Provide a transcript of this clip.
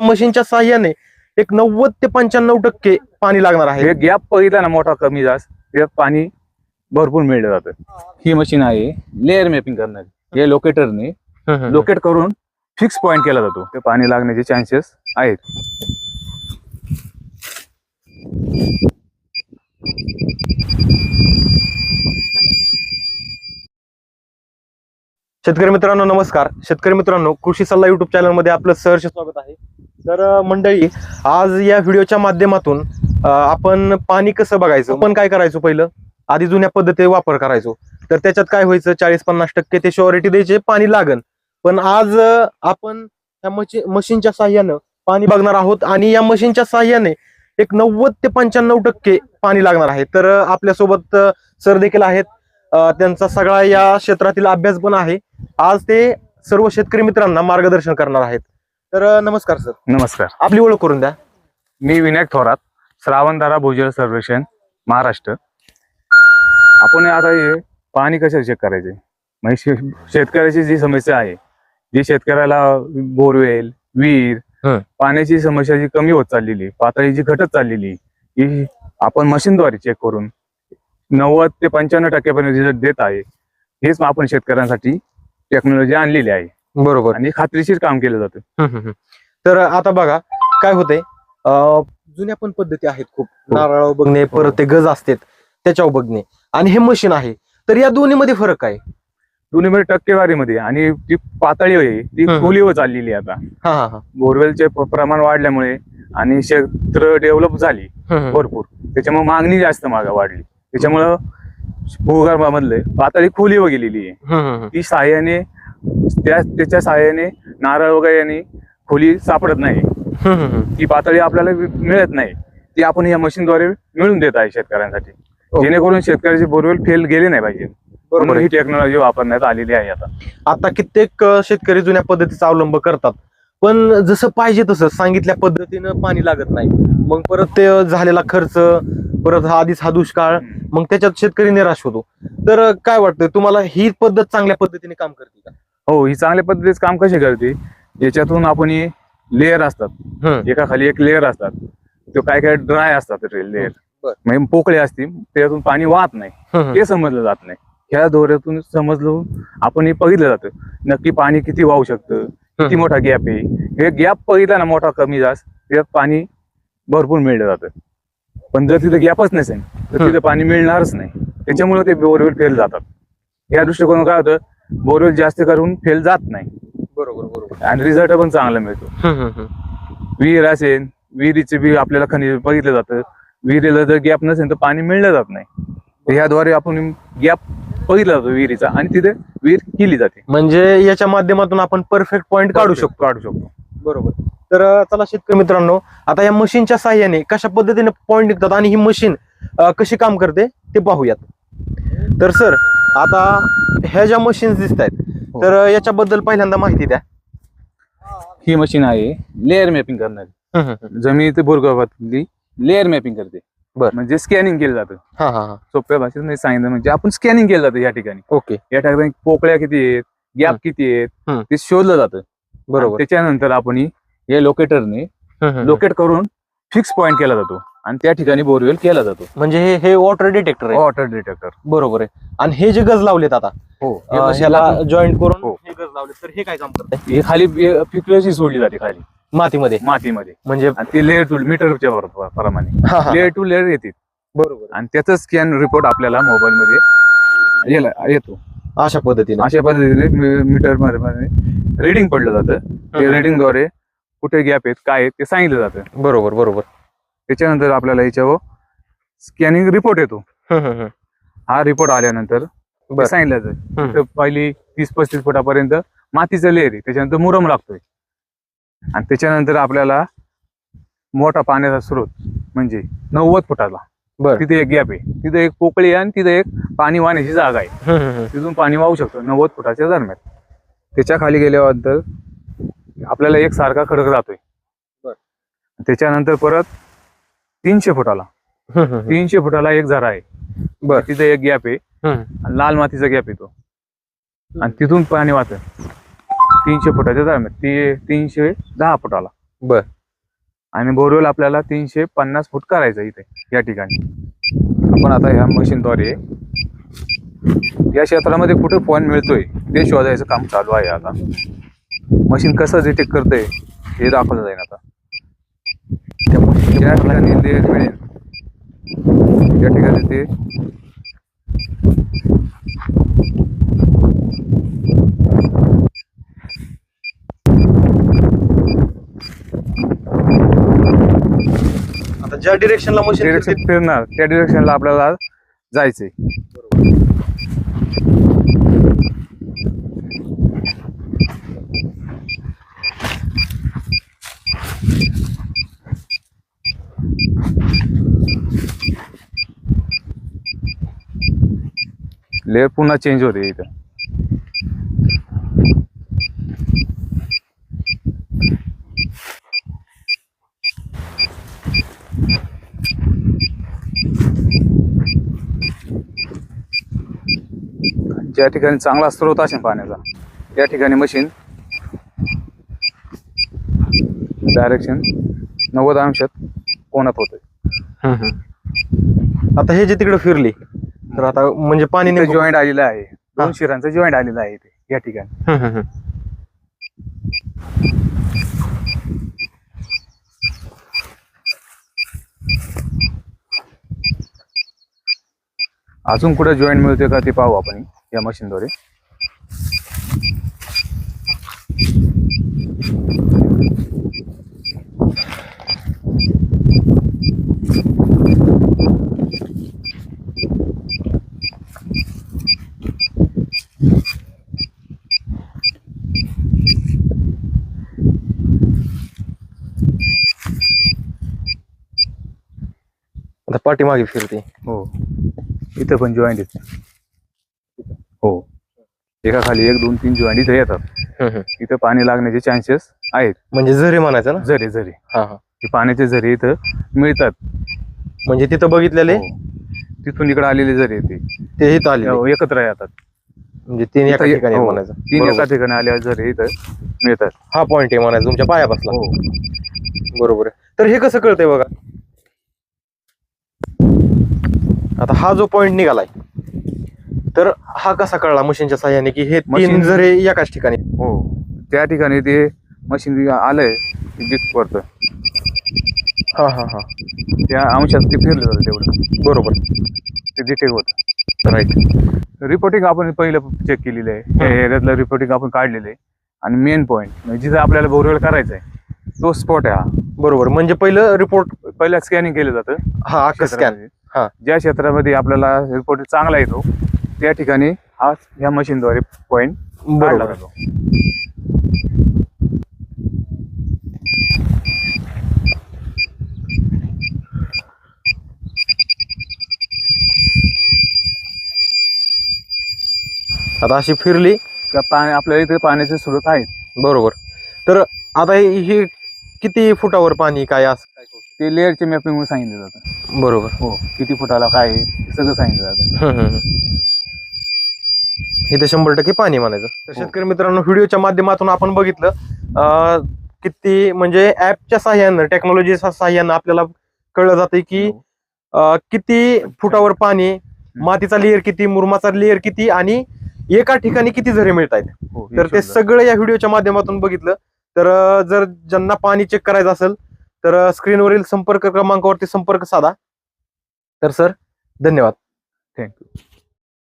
मशीनच्या साह्याने एक नव्वद ते पंच्याण्णव टक्के पाणी लागणार आहे. गॅप बघितला ना मोठा कमी जास्त. पाणी भरपूर मिळलं जातं. ही मशीन आहे. लेअर मॅपिंग करणारी. हे लोकेटरने लोकेट करून फिक्स पॉइंट केला जातो. ते पाणी लागण्याचे चान्सेस आहेत. शेतकरी मित्रांनो नमस्कार. शेतकरी मित्रांनो कृषी सल्ला युट्यूब चॅनलमध्ये आपलं सहर्ष स्वागत आहे. तर मंडळी आज या व्हिडिओच्या माध्यमातून आपण पाणी कसं बघायचं? आपण काय करायचो पहिलं? आधी जुन्या पद्धती वापर करायचो. तर त्याच्यात काय व्हायचं? चाळीस पन्नास टक्के ते शुअरिटी द्यायचे पाणी लागन. पण आज आपण या मशीनच्या साह्यानं पाणी बघणार आहोत आणि या मशीनच्या साह्याने एक नव्वद ते पंच्याण्णव टक्के पाणी लागणार आहे. तर आपल्यासोबत सर देखील आहेत. त्यांचा सगळा या क्षेत्रातील अभ्यास पण आहे. आज ते सर्व शेतकरी मित्रांना मार्गदर्शन करणार आहेत. तर नमस्कार सर. नमस्कार. आपली ओळख करून द्या. मी विनायक थोरात श्रावणधारा भूजल सर्वेक्षण महाराष्ट्र. आपण आता हे पाणी कसं चेक करायचे? म्हणजे शेतकऱ्याची जी समस्या आहे जी शेतकऱ्याला बोरवेल विहीर हं. पाण्याची समस्या जी कमी होत चाललेली पातळी जी घटत चाललेली ही आपण मशीनद्वारे चेक करून नव्वद ते पंच्याण्णव टक्क्यापर्यंत रिझल्ट देत आहे हेच आपण शेतकऱ्यांसाठी टेक्नॉलॉजी आणलेली आहे. बरोबर. आणि खात्रीशीर काम केलं जातं. तर आता बघा काय होतंय? जुन्या पण पद्धती आहेत खूप. नारळ बघणे परत ते गज असतात त्याच्यावर बघणे. आणि हे मशीन आहे. तर या दोन्ही मध्ये फरक काय? दोन्ही टक्केवारीमध्ये आणि ती पातळी आहे ती हं. खोलीवर चाललेली आहे आता. हा हा हा. बोरवेलचे प्रमाण वाढल्यामुळे आणि क्षेत्र डेव्हलप झाली. भरपूर. त्याच्यामुळे मागणी जास्त मागा वाढली. त्याच्यामुळं भूगर्भामधले पातळी खोलीवर गेलेली आहे. ती सहाय्याने त्या त्याच्या सहाय्याने नारळ वगैरे यांनी खोली सापडत नाही. ती पातळी आपल्याला मिळत नाही. ती आपण या मशीनद्वारे मिळून देत आहे शेतकऱ्यांसाठी. हो. जेणेकरून शेतकऱ्याचे बोरवेल फेल गेले नाही पाहिजे. बरोबर. ही टेक्नॉलॉजी वापरण्यात आलेली आहे आता. आता कित्येक शेतकरी जुन्या पद्धतीचा अवलंब करतात. पण जसं पाहिजे तसं सांगितल्या पद्धतीनं पाणी लागत नाही. मग परत ते झालेला खर्च परत हा आधीच हा दुष्काळ मग त्याच्यात शेतकरी निराश होतो. तर काय वाटतं तुम्हाला ही पद्धत चांगल्या पद्धतीने काम करते का? हो ही चांगल्या पद्धतीच काम कसे करते? याच्यातून आपण लेअर असतात. एका खाली एक लेअर असतात. तो काय काय ड्राय असतात लेअर. म्हणजे पोकळे असतील त्यातून पाणी वाहत नाही. ते समजलं जात नाही. ह्या दोऱ्यातून समजलं आपण हे बघितलं जातं. नक्की पाणी किती वाहू शकतं? किती. मोठा गॅप आहे? हे गॅप बघितला ना मोठा कमी जास्त त्यात पाणी भरपूर मिळलं जातं. पण जर तिथं गॅपच नसेल तर. तिथं पाणी मिळणारच नाही. त्याच्यामुळे ते बोरवेल फेल जातात. या दृष्टिकोन काय होतं? बोरवेल जास्त करून फेल जात नाही. बरोबर बरोबर. आणि रिझल्ट पण चांगला मिळतो. विहीर असेल विहिरीचे बी आपल्याला खनिज बघितलं जातं. विहिरीला जर गॅप नसेल तर पाणी मिळलं जात नाही. ह्याद्वारे आपण गॅप बघितला जातो विहिरीचा आणि तिथे विहीर केली जाते. म्हणजे याच्या माध्यमातून आपण परफेक्ट पॉइंट काढू शकतो काढू शकतो. बरोबर. तर चला शेतकरी मित्रांनो आता या मशीनच्या साह्याने कशा पद्धतीने पॉइंट निघतात आणि ही मशीन कशी काम करते ते पाहूयात. तर सर आता ह्या ज्या मशीन्स दिसत आहेत हो. तर याच्याबद्दल पहिल्यांदा माहिती द्या. ही मशीन आहे लेअर मॅपिंग करणारी. जमिनी ते भूगर्भातली लेअर मॅपिंग करते. बर. म्हणजे स्कॅनिंग केलं जातं. हा हा हा. सोप्या भाषेत नाही सांगितलं म्हणजे आपण स्कॅनिंग केलं जातं या ठिकाणी. ओके. या ठिकाणी पोकळ्या किती आहेत गॅप हम्म. किती आहेत. ते शोधलं जातं. बरोबर. त्याच्यानंतर आपण ही- हे लोकेटरने हम्म, हम्म. लोकेट करून फिक्स पॉइंट केला जातो. आणि त्या ठिकाणी बोरवेल केला जातो. म्हणजे हे हे वॉटर डिटेक्टर आहे. वॉटर डिटेक्टर बरोबर आहे. आणि हे जे गज लावलेत आता हो. अं, ह्याला जॉईंट करून हो. हे गज लावले तर हे काय काम करते? हे खाली फ्रिक्वेन्सी सोडली जाते खाली. मातीमध्ये. मातीमध्ये. म्हणजे आणि ते लेअर टू मीटरच्या वर- प्रमाणे. हा, हा, लेअर टू लेअर येते. बरोबर आणि त्याचा स्कॅन रिपोर्ट आपल्याला मोबाईल मध्ये याला- येतो. अशा पद्धतीने. अशा पद्धतीने मीटरमध्ये रिडिंग पडलं जातं. ते हम्म. द्वारे कुठे गॅप आहेत काय आहेत ते सांगितलं जातं. बरोबर बरोबर. त्याच्यानंतर आपल्याला याच्यावर स्कॅनिंग रिपोर्ट येतो. हा रिपोर्ट आल्यानंतर. सांगितलं. तर पहिली तीस पस्तीस फुटापर्यंत मातीचं लेअर आहे त्याच्यानंतर मुरम लागतोय आणि त्याच्यानंतर आपल्याला मोठा पाण्याचा स्रोत म्हणजे नव्वद फुटाला. तिथे एक गॅप आहे तिथे एक पोकळी आहे आणि तिथे एक पाणी वाहण्याची जागा आहे. तिथून पाणी वाहू शकतो नव्वद फुटाच्या दरम्यान त्याच्याखाली गेल्यानंतर आपल्याला एक सारखा खडक राहतोय. त्याच्यानंतर परत तीनशे फुटाला. तीनशे फुटाला एक झरा आहे. बरं. तिथे एक गॅप आहे. आणि लाल मातीचा गॅप येतो. आणि तिथून पाणी वाहतं. तीनशे फुटाच्या दरम्यान ती तीनशे दहा फुटाला. बर. आणि बोरवेल आपल्याला तीनशे पन्नास फूट करायचं इथे या ठिकाणी. आपण आता ह्या मशीनद्वारे या क्षेत्रामध्ये कुठे पॉईंट मिळतोय ते शोधायचं काम चालू आहे आता. मशीन कसं डिटेक्ट करतंय हे दाखवलं जाईल आता. ज्या ठिकाणी ते मिळेल त्या ठिकाणी ते आता ज्या डिरेक्शनला मशीन डिरेक्शन फिरणार त्या डिरेक्शनला आपल्याला जायचंय. लेअर पुन्हा चेंज होते इथं. ज्या ठिकाणी चांगला स्रोत असेल पाण्याचा त्या ठिकाणी मशीन डायरेक्शन नव्वद अंशात कोणात होते आता हे जे तिकडे फिरली तर आता म्हणजे पाणी नेमकं- जॉईंट आलेलं आहे. दोन शिरांचं जॉईंट आलेलं आहे इथे या ठिकाणी. अजून कुठे जॉईंट मिळते का ते पाहू आपण या मशीनद्वारे पाठीमागे फिरते. हो. इथं पण जॉईंट आहेत. हो. एका खाली एक दोन तीन जॉईंट इथे येतात. इथं पाणी लागण्याचे चान्सेस आहेत. म्हणजे झरे म्हणायचं ना? झरे झरे. हा हा. हे पाण्याचे झरे इथं मिळतात. म्हणजे तिथं बघितलेले? हो. तिथून इकडे आलेले झरे ते. ते इथं आले हो, एकत्र येतात. म्हणजे तीन एका इथं- ठिकाणी हो, म्हणायचं. तीन बरोबर. एका ठिकाणी आलेले झरे इथं मिळतात. हा पॉइंट आहे म्हणायचं. तुमच्या पाया बसला हो. बरोबर आहे. तर हे कसं कळतंय बघा? आता हा जो पॉइंट निघालाय तर हा कसा कळला मशीनच्या साह्याने की हे तीन Machine- जरे एकाच ठिकाणी? हो त्या ठिकाणी ते मशीन आलंय बिग पडतं हा हा हा. त्या अंशात ते फिरलं जातं तेवढं. बरोबर. ते डिटेक्ट होतं. राईट रिपोर्टिंग आपण पहिलं चेक केलेलं आहे. त्या एरियातलं रिपोर्टिंग आपण काढलेलं आहे. आणि मेन पॉईंट म्हणजे जिथं आपल्याला बोरवेल करायचा आहे तो स्पॉट आहे हा. बरोबर. म्हणजे पहिलं रिपोर्ट पहिलं स्कॅनिंग केलं जातं. हा अख्खा स्कॅन क्षेत्रामध्ये. हा. ज्या क्षेत्रामध्ये आपल्याला रिपोर्ट चांगला येतो त्या ठिकाणी हा ह्या मशीनद्वारे पॉईंट काढला बरोबर. जातो. आता अशी फिरली का पाणी आपल्या इथे पाण्याचे स्रोत आहेत बरोबर. तर आता हे हे किती फुटावर पाणी काय असं? ते लेअरचे मॅपिंग सांगितलं जातं. बरोबर हो किती फुटाला काय आहे सगळं सांगितलं जातं हम्म, हम्म, हम्म. इथं शंभर टक्के पाणी म्हणायचं तर हो. शेतकरी मित्रांनो व्हिडिओच्या माध्यमातून आपण बघितलं अं, किती म्हणजे ऍपच्या साह्यानं टेक्नॉलॉजीच्या साह्यानं आपल्याला कळलं जाते की हो. अं, किती फुटावर पाणी मातीचा लेअर किती मुरमाचा लेअर किती आणि एका ठिकाणी किती झरे मिळत आहेत हो, हे तर ते शोधलं. सगळं या व्हिडिओच्या माध्यमातून बघितलं तर अं, जर ज्यांना पाणी चेक करायचं असेल तर स्क्रीनवरील संपर्क क्रमांकावरती संपर्क साधा तर सर धन्यवाद थँक्यू.